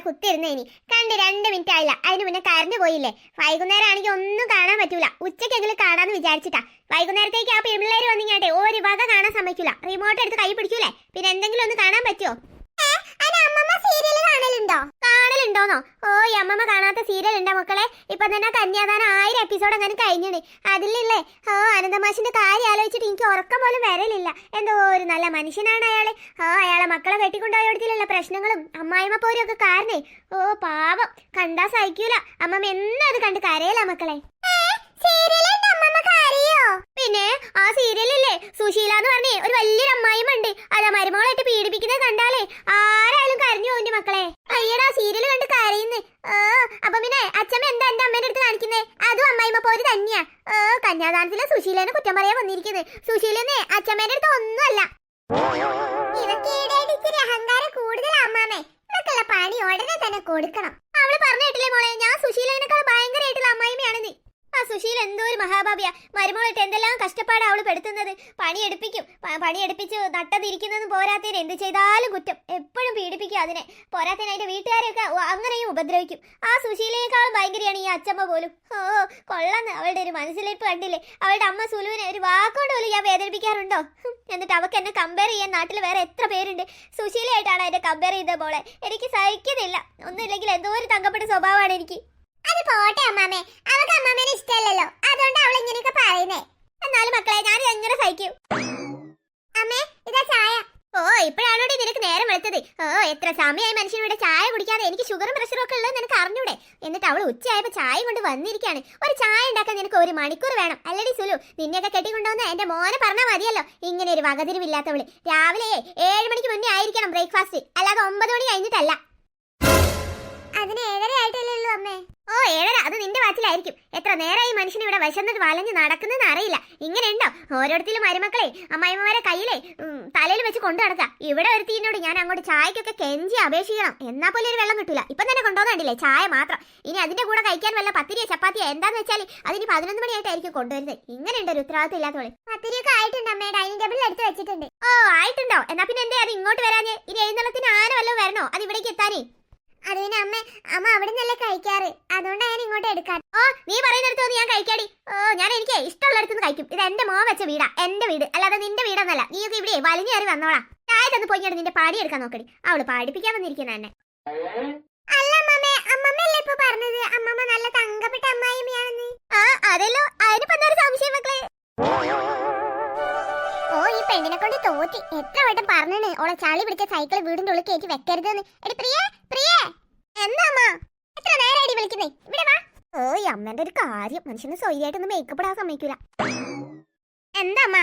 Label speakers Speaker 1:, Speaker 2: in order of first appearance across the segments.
Speaker 1: അവിടെ കുത്തിയിരുന്നേനി കണ്ട് രണ്ട് മിനിറ്റ് ആയില്ല. അതിന് മുന്നേ കരഞ്ഞു പോയില്ലേ? വൈകുന്നേരം ആണെങ്കിൽ ഒന്നും കാണാൻ പറ്റൂല. ഉച്ചക്കെങ്കിലും കാണാന്ന് വിചാരിച്ചിട്ടാ. വൈകുന്നേരത്തേക്ക് ആ പെൺപിള്ളേര് വന്നിങ്ങാട്ടെ ഒരു വക കാണാൻ സമ്മതിക്കൂല. റിമോട്ട് എടുത്ത് കൈ പിടിക്കൂലേ? പിന്നെ എന്തെങ്കിലും ഒന്ന് കാണാൻ പറ്റുമോ കാണലുണ്ടോന്നോ ഓ അമ്മമ്മ കാണാത്ത സീരിയൽ ഉണ്ടോ മക്കളെ? ഇപ്പൊ തന്നെ കന്യാദാനം ആയിരം എപ്പിസോഡ് അങ്ങനെ കഴിഞ്ഞിണ്. അതിലില്ലേ? ഓ അനന്തമാഷിന്റെ കാര്യം ആലോചിച്ചിട്ട് എനിക്ക് ഉറക്കം പോലും വരലില്ല. എന്തോ ഒരു നല്ല മനുഷ്യനാണ് അയാൾ. ഓ അയാളെ മക്കളെ കെട്ടിക്കൊണ്ടുപോയടത്തിലുള്ള പ്രശ്നങ്ങളും അമ്മായിമ്മ പോരും ഒക്കെ കാരണേ. ഓ പാവം. കണ്ടാ സഹിക്കൂല. അമ്മമ്മ എന്നും അത് കണ്ട് കരയല മക്കളെ. പിന്നെ ആ സീരിയലില്ലേ സുശീല എന്ന് പറഞ്ഞേ ഒരു വലിയൊരു അമ്മായിമ്മ ഉണ്ട്. അതാ മരുമകളായിട്ട് പീഡിപ്പിക്കുന്നത് കണ്ടാലേ. ആരായാലും കരഞ്ഞു പോന്റെ മക്കളെ അയ്യടാ സീരിയൽ കണ്ട് കരയുന്നേ ആ അപ്പൊ പിന്നെ അച്ഛമ്മ എന്താ എന്റെ അമ്മേന്റെ അടുത്ത് കാണിക്കുന്നേ അതും അമ്മായിമ്മ പോര് തന്നെയാ ഏ കന്യാദാനത്തിലെ സുശീലേനെ കുറ്റം പറയാൻ വന്നിരിക്കുന്നത്. സുശീലെന്നേ അച്ഛമ്മേന്റെ അടുത്ത് ഒന്നുമല്ല. അഹങ്കാരം കൂടുതൽ അമ്മാമേ. ഇതൊക്കെയുള്ള പണി ഉടനെ തന്നെ കൊടുക്കണം. അവൾ പറഞ്ഞിട്ടില്ലേ മോളെ ഞാൻ സുശീലനേക്കാൾ ഭയങ്കരമായിട്ടുള്ള അമ്മായിമ്മയാണെന്ന്. ആ സുശീൽ എന്തോ ഒരു മഹാഭാവിയാ. മരുമകളിട്ട് എന്തെല്ലാം കഷ്ടപ്പാടാ അവൾ പെടുത്തുന്നത്. പണിയെടുപ്പിക്കും. പണിയെടുപ്പിച്ച് നട്ടതിരിക്കുന്നതും പോരാത്തേന് എന്ത് ചെയ്താലും കുറ്റം. എപ്പോഴും പീഡിപ്പിക്കും അതിനെ. പോരാത്തേന് അതിന്റെ വീട്ടുകാരെയൊക്കെ അങ്ങനെയും ഉപദ്രവിക്കും. ആ സുശീലയേക്കാളും ഭയങ്കരയാണ് ഈ അച്ചമ്മ പോലും. ഓ കൊള്ളാന്ന് അവളുടെ ഒരു മനസ്സിലിരിപ്പ് കണ്ടില്ലേ? അവളുടെ അമ്മ സുലുവിനെ ഒരു വാക്കുകൊണ്ട് പോലും ഞാൻ വേദനിപ്പിക്കാറുണ്ടോ? എന്നിട്ട് അവക്ക് എന്നെ കമ്പയർ ചെയ്യാൻ നാട്ടിൽ വേറെ എത്ര പേരുണ്ട്? സുശീലയായിട്ടാണ് എന്നെ കമ്പയർ ചെയ്ത പോളെ എനിക്ക് സഹിക്കുന്നില്ല. ഒന്നുമില്ലെങ്കിൽ എന്തോ ഒരു തങ്കപ്പെട്ട സ്വഭാവമാണ് എനിക്ക്. അത് പോട്ടെ അമ്മാമേ അവൾക്ക് അമ്മാമേനെ ഇഷ്ടമല്ലല്ലോ അതുകൊണ്ട് അവൾ ഇങ്ങനെയൊക്കെ പറയുന്നേ. എന്നാലും മക്കളെ ഞാൻ എങ്ങനെ സഹിക്കും? അമ്മേ ഇതാ ചായ. ഓ ഇപ്പോഴാണോടി നിനക്ക് നേരം വെളുത്തത്? ഓ എത്ര സമയമായി മനുഷ്യനിവിടെ ചായ കുടിക്കാതെ എനിക്ക് ഷുഗറും പ്രഷറും ഒക്കെ ഉള്ളത് നിനക്ക് അറിഞ്ഞൂടെ? എന്നിട്ട് അവൾ ഉച്ചയായപ്പോ ചായ കൊണ്ട് വന്നിരിക്കുകയാണ് ഒരു ചായ ഉണ്ടാക്കാൻ നിനക്ക് ഒരു മണിക്കൂർ വേണം. അല്ലടി സുലു നിന്നെയൊക്കെ കെട്ടിക്കൊണ്ടുവന്ന് എന്റെ മോനെ പറഞ്ഞാൽ മതിയല്ലോ. ഇങ്ങനെ ഒരു വകതിരിവില്ലാത്തവൾ. രാവിലെ ഏഴ് മണിക്ക് മുന്നേ ആയിരിക്കണം ബ്രേക്ക്ഫാസ്റ്റ് അല്ലാതെ ഒമ്പത് മണി കഴിഞ്ഞിട്ടല്ല. അതിന് ഏഴര ആയിട്ടല്ലേ ഉള്ളൂ അമ്മേ. ഓ ഏഴര. അത് നിന്റെ വാച്ചിലായിരിക്കും. എത്ര നേരമായി മനുഷ്യൻ ഇവിടെ വശന്നത് വലഞ്ഞ് നടക്കുന്നെന്ന് അറിയില്ല. ഇങ്ങനെയുണ്ടോ? ഓരോരുത്തരും മരുമക്കളെ അമ്മായിമ്മമാരെ കയ്യിലെ തലയിൽ വെച്ച് കൊണ്ടു നടക്ക ഇവിടെ ഒരുത്തീനോട് ഞാൻ അങ്ങോട്ട് ചായക്കൊക്കെ കെഞ്ചി അപേക്ഷിക്കണം എന്നാ പോലെ ഒരു വെള്ളം കിട്ടില്ല ഇപ്പം തന്നെ കൊണ്ടുപോകുന്നുണ്ടല്ലേ ചായ മാത്രം. ഇനി അതിന്റെ കൂടെ കഴിക്കാൻ വല്ല പത്തിരിയോ ചപ്പാത്തിയോ എന്താന്ന് വെച്ചാൽ അതിന് പതിനൊന്ന് മണിയായിട്ടായിരിക്കും കൊണ്ടുവരുന്നത്. ഇങ്ങനെയുണ്ട് ഒരു ഉത്തരവാദിത്തം ഇല്ലാത്തോളെ പത്തിരിയൊക്കെ ആയിട്ടുണ്ട് അമ്മേ. ഡൈനിങ് ടേബിളിൽ എടുത്ത് വെച്ചിട്ടുണ്ട്. ഓ ആയിട്ടുണ്ടോ? എന്നാ പിന്നെ എന്തേ അത് ഇങ്ങോട്ട് വരാഞ്ഞ്. ഇനി എഴുന്നള്ളത്തിന് ആന വല്ലതും വരണോ? അത് ഇവിടേക്ക് എത്താനേ. അത് പിന്നെ അമ്മ അമ്മ അവിടെ നിന്നല്ലേ കഴിക്കാറ്? അതുകൊണ്ടാണ് ഞാൻ ഇങ്ങോട്ട് എടുക്കാൻ ഓ നീ പറയുന്നിടത്ത് വന്ന് ഞാൻ കഴിക്കാടി. ഓ ഞാൻ എനിക്ക് ഇഷ്ടമുള്ളിടത്ത് നിന്ന് കഴിക്കും. ഇത് എന്റെ മോൻ വെച്ച വീടാ എന്റെ വീട്. അല്ലാതെ നിന്റെ വീടൊന്നല്ല. നീയൊക്കെ ഇവിടെ വലിഞ്ഞു കയറി വന്നോളാം. ചായ തന്ന് പോയിങ്ങോട്ട് നിന്റെ പാടി എടുക്കാൻ നോക്കടി. അവൾ പാടിപ്പിക്കാൻ വന്നിരിക്കുന്ന തന്നെ അല്ല അമ്മമ്മേ അമ്മമ്മല്ലേ ഇപ്പൊ പറഞ്ഞത്? അമ്മമ്മ നല്ല തങ്കപ്പെട്ട അമ്മായിമ്മയാണെന്ന് ആ അതല്ലോ അതിനിപ്പോ എന്താ സംശയം മക്കളെ? ഓ ഈ പെണ്ണിനെ കൊണ്ട് തോറ്റി. എത്ര വട്ടം പറഞ്ഞേ ഓളെ ചളി പിടിച്ച സൈക്കിൾ വീടിന്റെ ഉള്ളിൽ കയറ്റി വെക്കരുതെന്ന്. എടി പ്രിയേ പ്രിയേ. എന്താ അമ്മ? എത്ര നേരമായിട്ട് വിളിക്കുന്നേ? ഇവിടെ വാ. ഓ ഈ അമ്മന്റെ ഒരു കാര്യം. മനുഷ്യന് സ്വൈര്യമായിട്ടൊന്നും മേക്കപ്പ് ഇടാൻ സമ്മതിക്കൂല. എന്താ അമ്മ?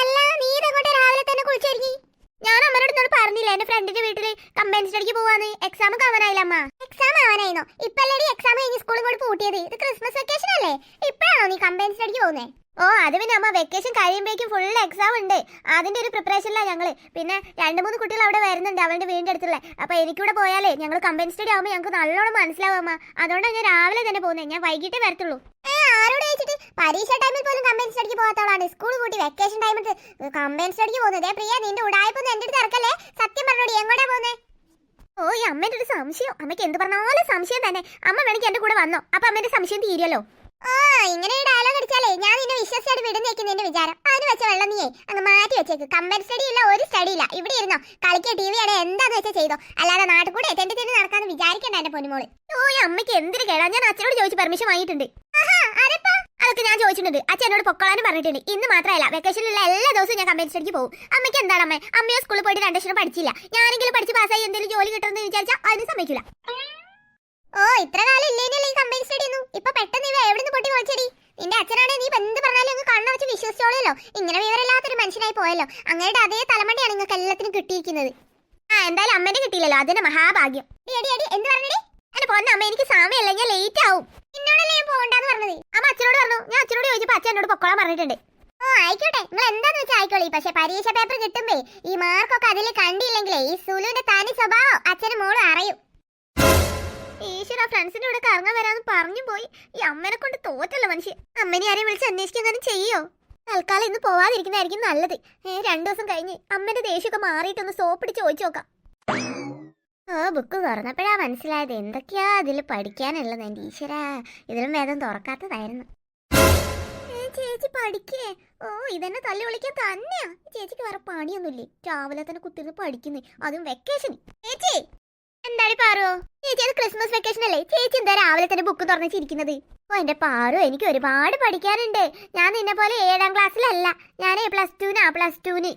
Speaker 1: അല്ല നീ ഇതങ്ങോട്ട് രാവിലെ തന്നെ കുളിച്ചൊരുങ്ങി? ഞാൻ അമ്മനോട് പറഞ്ഞില്ല എന്റെ ഫ്രണ്ടിന്റെ വീട്ടിൽ കമ്പൈൻ സ്റ്റഡിക്ക് എക്സാം ആവാനായില്ല അമ്മ. എക്സാം ആവാനായിരുന്നോ ഇപ്പല്ലേ എക്സാം കഴിഞ്ഞ് സ്കൂളും കൂടി ഇത് ക്രിസ്മസ് വെക്കേഷൻ അല്ലേ? ഇപ്പഴാണോ നീ കമ്പനി സ്റ്റഡിക്ക് പോകുന്നേ? ഓ അത് പിന്നെ അമ്മ വെക്കേഷൻ കഴിയുമ്പോഴേക്കും ഫുൾ എക്സാം ഉണ്ട്. അതിന്റെ ഒരു പ്രിപ്പറേഷനിലാണ് ഞങ്ങൾ. പിന്നെ രണ്ട് മൂന്ന് കുട്ടികൾ അവിടെ വരുന്നുണ്ട് അവളുടെ വീടിന്റെ അടുത്തുള്ള. അപ്പൊ എനിക്കിവിടെ പോയാലേ ഞങ്ങൾ കമ്പൈൻ സ്റ്റഡി ആവുമ്പോൾ ഞങ്ങൾക്ക് നല്ലോണം മനസ്സിലാവും അമ്മ. അതുകൊണ്ടാണ് ഞാൻ രാവിലെ തന്നെ പോകുന്നത് ഞാൻ വൈകിട്ടേ വരത്തുള്ളൂ. ആരോട് ചോദിച്ചിട്ട്? പരീക്ഷ ടൈമിൽ പോലും കമ്പൈൻ സ്റ്റഡിക്ക് പോകാത്തവളാണ്. സ്കൂൾ കൂട്ടി വെക്കേഷൻ ടൈമിൽ കമ്പൈൻ സ്റ്റഡിക്ക് പോകുന്നത്. പ്രിയ നിന്റെ ഉടായ്പൊന്നും എന്റെ അടുത്ത് ഇറക്കല്ലേ? സത്യം പറഞ്ഞോടി എങ്ങോട്ടാ പോകുന്നേ? ഓ ഈ അമ്മേന്റെ ഒരു സംശയം. അമ്മയ്ക്ക് എന്ത് പറഞ്ഞാലും സംശയം തന്നെ. അമ്മ വേണമെങ്കിൽ എന്റെ കൂടെ വന്നോ. അപ്പൊ അമ്മേന്റെ സംശയം തീരുമല്ലോ ആ ഇങ്ങനെ ഒരു ഡയലോഗ് അടിച്ചാലേ ഞാൻ നിന്നെ വിശ്വസിച്ചായിട്ട് വിടുന്നേക്കും നിന്റെ വിചാരം. അതിന് വെച്ച വെള്ളം നീയേ അങ്ങ് മാറ്റി വെച്ചേക്ക്. കമ്പൻ സ്റ്റഡി ഇല്ല ഒരു സ്റ്റഡി ഇല്ല. ഇവിടെ ഇരുന്നോ? കളിക്കുക ടി വി ആണ് എന്താന്ന് വെച്ചാൽ ചെയ്തോ? അല്ലാതെ നാട്ടിൽ കൂടെ തെണ്ടി തെണ്ടി നടക്കാന്ന് വിചാരിക്കണ്ട എന്റെ പൊന്നുമോൾ. ഓ അമ്മയ്ക്ക് എന്തിനു കേടാ? ഞാൻ അച്ഛനോട് ചോദിച്ച് പെർമിഷൻ വാങ്ങിയിട്ടുണ്ട്. അതൊക്കെ ഞാൻ ചോദിച്ചിട്ടുണ്ട്. അച്ഛൻ എന്നോട് പൊക്കളാനും പറഞ്ഞിട്ടുണ്ട്. ഇന്ന് മാത്രമല്ല വെക്കേഷനിലുള്ള എല്ലാ ദിവസവും ഞാൻ കമ്പനി സ്റ്റഡിക്ക് പോകും. അമ്മയ്ക്ക് എന്താണ് അമ്മ? അമ്മയോ സ്കൂളിൽ പോയിട്ട് രണ്ടക്ഷരം പഠിച്ചില്ല. ഞാനെങ്കിലും പഠിച്ച് പാസ്സായി എന്തെങ്കിലും ജോലി കിട്ടുമെന്ന് വിചാരിച്ചാൽ അതിന് സമ്മതിക്കില്ല ഓ ഇത്ര കാലം ഇല്ലേനല്ലേ ഈ കമ്പനി സ്റ്റഡി ഒന്നും? ഇപ്പൊ ഇവ എവിടെ പൊട്ടി വിളിച്ചടി നിന്റെ അച്ഛനാണെ നീ എന്ത് പറഞ്ഞാലും അങ്ങ് കണ്ണ വെച്ച് വിശ്വസിച്ചോളല്ലോ ഇങ്ങനെ വിവരമില്ലാത്തൊരു മനുഷ്യനായി പോയല്ലോ. അങ്ങയുടെ അതേ തലമണ്ടിയാണ് നിങ്ങൾക്ക് എല്ലാത്തിനും കിട്ടിയിരിക്കുന്നത്. ആ എന്തായാലും അമ്മേനെ കിട്ടിയില്ലല്ലോ. അതിന്റെ മഹാഭാഗ്യം. എടി, എടി, എന്ത് പറഞ്ഞടി? അല്ല പൊന്ന അമ്മ എനിക്ക് സമയമല്ല. ഞാൻ ലേറ്റ് ആവും. എന്നോടല്ലേ ഞാൻ പോകണ്ടെന്ന് പറഞ്ഞത്? അമ്മ അച്ഛനോട് പറഞ്ഞു. ഞാൻ അച്ഛനോട് ചോദിച്ചപ്പോ അച്ഛൻ എന്നോട് പൊക്കോളാൻ പറഞ്ഞിട്ടുണ്ട്. ഓ ആയിക്കോട്ടെ. നിങ്ങൾ എന്താന്ന് വെച്ചാൽ ആയിക്കോളി. പക്ഷെ പരീക്ഷ പേപ്പർ കിട്ടുമ്പേ ഈ മാർക്കൊക്കെ അതിൽ കണ്ടില്ലെങ്കിലേ ഈ സുലുവിന്റെ തനി സ്വഭാവം അച്ഛനും മോളും അറിയും. ഈശ്വര ഫ്രണ്ട്സിന്റെ കൂടെ കറങ്ങാൻ വരാന്ന് പറഞ്ഞു പോയി. ഈ അമ്മനെ കൊണ്ട് തോറ്റല്ലോ മനുഷ്യൻ അമ്മനെ ആരെയും വിളിച്ച് അന്വേഷിക്കാൻ ചെയ്യോ? തൽക്കാലം ഇന്ന് പോവാതിരിക്കുന്നതായിരിക്കും നല്ലത്. രണ്ടു ദിവസം കഴിഞ്ഞ് അമ്മന്റെ ദേഷ്യമൊക്കെ മാറിയിട്ടൊന്ന് സോപ്പിടിച്ച് ചോദിച്ചു നോക്കാം. ആ ബുക്ക് തുറന്നപ്പോഴാ മനസ്സിലായത്. എന്തൊക്കെയാ അതിൽ പഠിക്കാനുള്ളത് എന്റെ ഈശ്വര? ഇതിലും വേദം തുറക്കാത്തതായിരുന്നു. ചേച്ചി പഠിക്കേ? ഓ ഇതെന്നെ തല്ലി വിളിക്കാൻ തന്നെയാ. ചേച്ചിക്ക് വേറെ പണിയൊന്നുമില്ലേ? രാവിലെ തന്നെ കുത്തിരുന്ന് പഠിക്കുന്നേ. അതും വെക്കേഷൻ ചേച്ചി! എന്താണ് പാറോ? ചേച്ചി അത് ക്രിസ്മസ് വെക്കേഷൻ അല്ലേ? ചേച്ചി എന്താ രാവിലെ തന്നെ ബുക്ക് തുറന്നിച്ചിരിക്കുന്നത് ഓ എന്റെ പാറു എനിക്ക് ഒരുപാട് പഠിക്കാനുണ്ട്. ഞാൻ നിന്നെ പോലെ ഏഴാം ക്ലാസ്സിലല്ല ഞാൻ പ്ലസ് ടുനാ പ്ലസ് ടുന്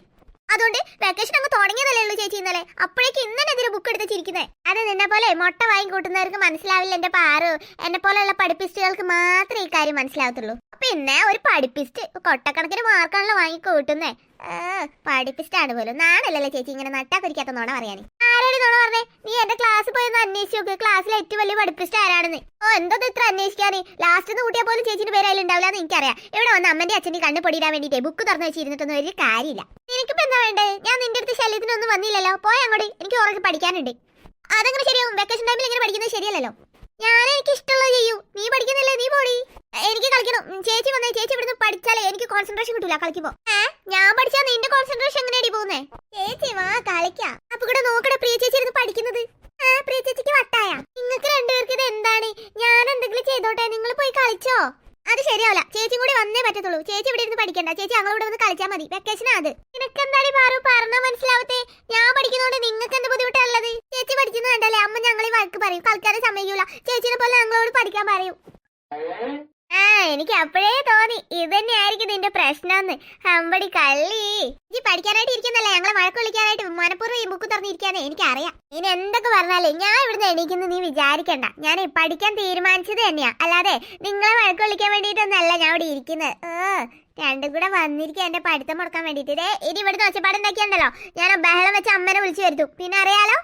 Speaker 1: അതുകൊണ്ട് വെക്കേഷൻ അങ്ങ് തുടങ്ങിയതല്ലേ ഉള്ളൂ ചേച്ചി ഇന്നലെ. അപ്പോഴേക്ക് ഇന്നലെ ഇതിൽ ബുക്ക് എടുത്ത് ചിരിക്കുന്നത് അത് നിന്നെ പോലെ മുട്ട വാങ്ങി കൂട്ടുന്നവർക്ക് മനസ്സിലാവില്ല എന്റെ പാറു. എന്നെ പോലെയുള്ള പഠിപ്പിസ്റ്റുകൾക്ക് മാത്രമേ ഈ കാര്യം മനസ്സിലാവത്തുള്ളൂ. പിന്നെ ഒരു പഠിപ്പിസ്റ്റ് കൊട്ടക്കണക്കിന് മാർക്കാണല്ലോ വാങ്ങി കൂട്ടുന്നേ. പഠിപ്പിസ്റ്റാണ് പോലും. നാണല്ലല്ലേ ചേച്ചി ഇങ്ങനെ നട്ടാ കുരിക്കാത്ത നോണ പറയാനേ. ആരോട് നോണ പറഞ്ഞേ? നീ എന്റെ ക്ലാസ് പോയൊന്ന് അന്വേഷിച്ച് നോക്ക്. ക്ലാസ്സിലെ ഏറ്റവും വലിയ പഠിപ്പിസ്റ്റ് ആരാണെന്ന്. ഓ എന്തോന്ന് ഇത്ര അന്വേഷിക്കാന്? ലാസ്റ്റ് കൂട്ടിയാൽ പോലും ചേച്ചിന്റെ പേര് അതിലുണ്ടാവില്ല എനിക്കറിയാം. ഇവിടെ വന്ന് അമ്മന്റെ അച്ഛന്റെ കണ്ണ് പൊടിയിടാൻ വേണ്ടിട്ട് ബുക്ക് തുറന്നു വെച്ചിരുന്നിട്ടൊന്നും ഒരു കാര്യമില്ല. എനിക്കിപ്പോ എന്താ വേണ്ടേ? ഞാൻ നിന്റെ അടുത്ത് ശല്യത്തിനൊന്നും വന്നില്ലല്ലോ. പോയ അങ്ങോട്ട്. എനിക്ക് ഉറക്കെ പഠിക്കാനുണ്ട്. അതങ്ങനെ ശരിയാവും. വെക്കേഷൻ ടൈമിൽ ഇങ്ങനെ പഠിക്കുന്നത് ശരിയല്ലല്ലോ. ഞാൻ എനിക്ക് ഇഷ്ടമുള്ളത് ചെയ്യൂ. നീ പഠിക്കുന്നില്ലേ നീ പോടി. എനിക്ക് കളിക്കണം. ചേച്ചി വന്നേ. ചേച്ചി ഇവിടുന്ന് പഠിച്ചാലേ എനിക്ക് കോൺസെൻട്രേഷൻ കിട്ടൂല കളിക്കുമ്പോ. ഞാൻ പഠിച്ചാ നിന്റെ കോൺസെൻട്രേഷൻ എങ്ങനെയാടി പോകുന്നേ? ചേച്ചി വാ കളിക്കാം. അപ്പൊ ഇവിടെ നോക്കട പ്രിയ ചേച്ചി ഇരുന്ന് പഠിക്കുന്നത്. ആ പ്രിയ ചേച്ചിക്ക് വട്ടായ. നിങ്ങൾക്ക് രണ്ടുപേർക്ക് ഇത് എന്താണ്? ഞാൻ എന്തെങ്കിലും ചെയ്തോട്ടെ? നിങ്ങൾ പോയി കളിച്ചോ? അത് ശരിയാവില്ല. ചേച്ചി കൂടി വന്നേ പറ്റത്തുള്ളൂ. ചേച്ചി ഇവിടെ ഇരുന്ന് പഠിക്കണ്ട. ചേച്ചി ഞങ്ങളോട് വന്ന് കളിച്ചാൽ മതി. വെക്കേഷൻ അത്. നിനക്ക് എന്താണ് പാറു? പറഞ്ഞാ മനസ്സിലാവത്തെ. ഞാൻ പഠിക്കുന്നതുകൊണ്ട് നിങ്ങൾക്ക് എന്ത് ബുദ്ധിമുട്ടുള്ളത് ചേച്ചി പഠിക്കുന്നത് കണ്ടല്ലേ അമ്മ ഞങ്ങളെ വഴക്ക് പറയും. കളിക്കാതെ സമ്മതിക്കൂല. ചേച്ചിനെ പോലെ ഞങ്ങളോട് പഠിക്കാൻ പറയും. ആ എനിക്ക് അപ്പോഴേ തോന്നി. ഇത് തന്നെയായിരിക്കും നിന്റെ പ്രശ്നമെന്ന് അമ്പടി കള്ളി. ഇനി പഠിക്കാനായിട്ട് ഇരിക്കുന്നല്ലേ? ഞങ്ങളെ വഴക്ക് വിളിക്കാനായിട്ട് മനഃപൂർവം ഈ ബുക്ക് തുറന്നിരിക്കാന്ന്. എനിക്കറിയാം. ഇനി എന്തൊക്കെ പറഞ്ഞാലേ ഞാൻ ഇവിടുന്ന് എണീക്കുന്നു നീ വിചാരിക്കണ്ട. ഞാൻ പഠിക്കാൻ തീരുമാനിച്ചത് തന്നെയാ. അല്ലാതെ നിങ്ങളെ വഴക്ക് വിളിക്കാൻ വേണ്ടിയിട്ടൊന്നല്ല ഞാൻ ഇവിടെ ഇരിക്കുന്നത്. ഏ, രണ്ടും കൂടെ വന്നിരിക്കുക എന്റെ പഠിത്തം മുടക്കാൻ വേണ്ടിയിട്ട്. ഇനി ഇവിടുന്ന് ഒച്ചപ്പാടുണ്ടാക്കിയുണ്ടല്ലോ ഞാൻ ബഹളം വെച്ച് അമ്മനെ വിളിച്ചു വരുത്തു. പിന്നെ അറിയാലോ?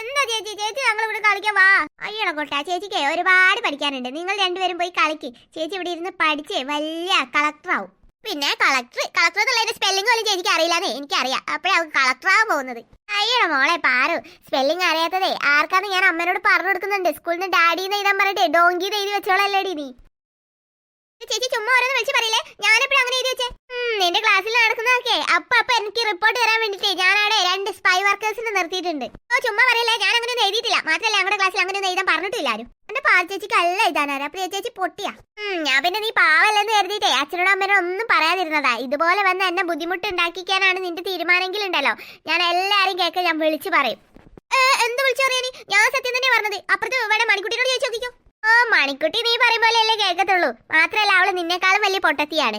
Speaker 1: എന്താ ചേച്ചി? ചേച്ചി ഞങ്ങൾ ഇവിടെ കളിക്കാൻ വാ. അയ്യട കൊട്ടാ ചേച്ചിക്ക് ഒരുപാട് പഠിക്കാനുണ്ട്. നിങ്ങൾ രണ്ടുപേരും പോയി കളിക്ക്. ചേച്ചി ഇവിടെ ഇരുന്ന് പഠിച്ച് വലിയ കളക്ടർ ആവും. പിന്നെ കളക്ടർ കളക്ടർ എന്നുള്ളതിന്റെ സ്പെല്ലിംഗ് പോലും ചേച്ചിക്ക് അറിയില്ലെന്നേ എനിക്കറിയാം. അപ്പോഴേ അവൾക്ക് കളക്ടർ ആവാൻ പോകുന്നത്. അയ്യോ മോളെ പാറു. സ്പെല്ലിംഗ് അറിയാത്തതേ ആർക്കാന്ന് ഞാൻ അമ്മനോട് പറഞ്ഞു കൊടുക്കുന്നുണ്ട്. സ്കൂളിൽ നിന്ന് ഡാഡിന്ന് എഴുതാൻ പറഞ്ഞിട്ട് ഡോങ്കി എഴുതി വെച്ചോളല്ലേടി നീ? ചേച്ചി ചുമ്മാ ഓരോന്ന് വിളിച്ച് പറയില്ലേ? ഞാനെപ്പോഴും അങ്ങനെ എഴുതി വെച്ചേ? നിന്റെ ക്ലാസ്സിൽ നടക്കുന്നതൊക്കെ അപ്പൊ അപ്പൊ എനിക്ക് റിപ്പോർട്ട് തരാൻ വേണ്ടിട്ട് ഞാനവിടെ രണ്ട് സ്പൈ വർക്കേഴ്സിനെ നിർത്തിയിട്ടുണ്ട്. ഓ ചുമ്മാ പറയില്ലേ? ഞാൻ അങ്ങനെ ഒന്നും എഴുതിയിട്ടില്ല. മാത്രമല്ല ഞങ്ങളുടെ ക്ലാസ്സിൽ അങ്ങനെ ഒന്നും എഴുതാൻ പറഞ്ഞിട്ടില്ല ആരും. എന്റെ പാൽ ചേച്ചിക്ക് അല്ല എഴുതാനാരാ പ്രിയ ചേച്ചി പൊട്ടിയാ. ഞാൻ പിന്നെ നീ പാവല്ലെന്ന് കരുതിയിട്ടേ അച്ഛനോടും അമ്മനോടും ഒന്നും പറയാതിരുന്നതാ. ഇതുപോലെ വന്ന് എന്നെ ബുദ്ധിമുട്ട് ഉണ്ടാക്കിക്കാനാണ് നിന്റെ തീരുമാനമെങ്കിലുണ്ടല്ലോ. ഞാൻ എല്ലാരും കേൾക്കാൻ ഞാൻ വിളിച്ചു പറയും. എന്ത് വിളിച്ചു പറയാനി ഞാൻ സത്യം തന്നെ പറഞ്ഞത്. അപ്പുറത്ത് ഇവിടെ ഓ മണിക്കുട്ടി നീ പറയും പോലെയല്ലേ കേൾക്കത്തുള്ളൂ. മാത്രല്ല അവൾ നിന്നെക്കാളും വലിയ പൊട്ടത്തിയാണ്.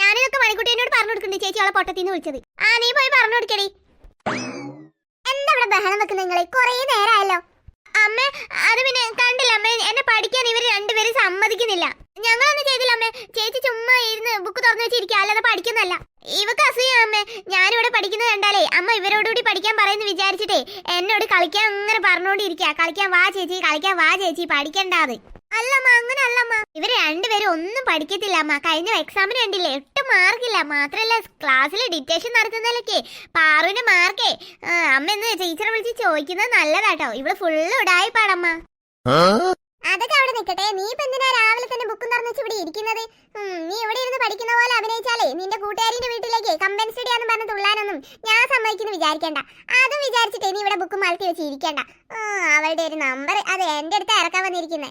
Speaker 1: ഞാനിതൊക്കെ മണിക്കുട്ടി എന്നോട് പറഞ്ഞു കൊടുക്കുന്നുണ്ട്. ചേച്ചി അവളെ പൊട്ടത്തിന്ന് വിളിച്ചത്. ആ നീ പോയി പറഞ്ഞു കൊടുക്കടി. എന്താ ഇവിടെ ബഹളം വെക്കുന്ന നിങ്ങൾ? കൊറേ നേരമായല്ലോ അമ്മ അത് പിന്നെ കണ്ടില്ല. അമ്മ എന്നെ പഠിക്കാൻ ഇവർ രണ്ടുപേരും സമ്മതിക്കുന്നില്ല. ഞങ്ങളൊന്നും ചെയ്തില്ല അമ്മ. ചേച്ചി ചുമ്മാ ഇരുന്ന് ബുക്ക് തുറന്നു വെച്ചിരിക്കുക അല്ലാതെ പഠിക്കുന്നല്ല ഇവക്ക് അസൂയ അമ്മ. ഞാനിവിടെ പഠിക്കുന്നത് കണ്ടാലേ അമ്മ ഇവരോടുകൂടി പഠിക്കാൻ പറയുന്നു വിചാരിച്ചിട്ടേ എന്നോട് കളിക്കാൻ അങ്ങനെ പറഞ്ഞുകൊണ്ടിരിക്കുക കളിക്കാൻ വാ ചേച്ചി കളിക്കാൻ വാ ചേച്ചി. പഠിക്കണ്ടാത് അല്ലമ്മ അങ്ങനെ അല്ലമ്മ ഇവർ രണ്ടുപേരും ഒന്നും പഠിക്കത്തില്ല അമ്മ. കഴിഞ്ഞ എക്സാമിന് കണ്ടില്ലേ? എട്ട് മാർക്കില്ല. മാത്രല്ല ക്ലാസ്സിൽ ഡിറ്റേഷൻ നടത്തുന്നതിലൊക്കെ പാറുവിന്റെ മാർക്കേ. അമ്മ എന്ന് ടീച്ചറെ വിളിച്ച് ചോദിക്കുന്നത് നല്ലതാട്ടോ. ഇവിടെ ഫുള്ള് ഉടായി പാടമ്മ അതൊക്കെ അവിടെ നിൽക്കട്ടെ നീ ഇപ്പൊ എന്തിനാ രാവിലെ തന്നെ ബുക്ക് തുറന്നു വെച്ച് ഇവിടെ ഇരിക്കുന്നത്? നീ ഇവിടെ ഇരുന്ന് പഠിക്കുന്ന പോലെ അഭിനയിച്ചാലേ നിന്റെ കൂട്ടുകാരിന്റെ വീട്ടിലേക്ക് കമ്പൻസേറ്റ് ആണെന്ന് പറഞ്ഞ് തുള്ളാനൊന്നും ഞാൻ സമ്മതിക്കുന്നു വിചാരിക്കണ്ട. അതും വിചാരിച്ചിട്ടേ നീ ഇവിടെ ബുക്ക് മാറ്റി വെച്ച് ഇരിക്കണ്ട. അവളുടെ ഒരു നമ്പർ അത് എന്റെ അടുത്ത് ഇറക്കാൻ വന്നിരിക്കുന്നേ.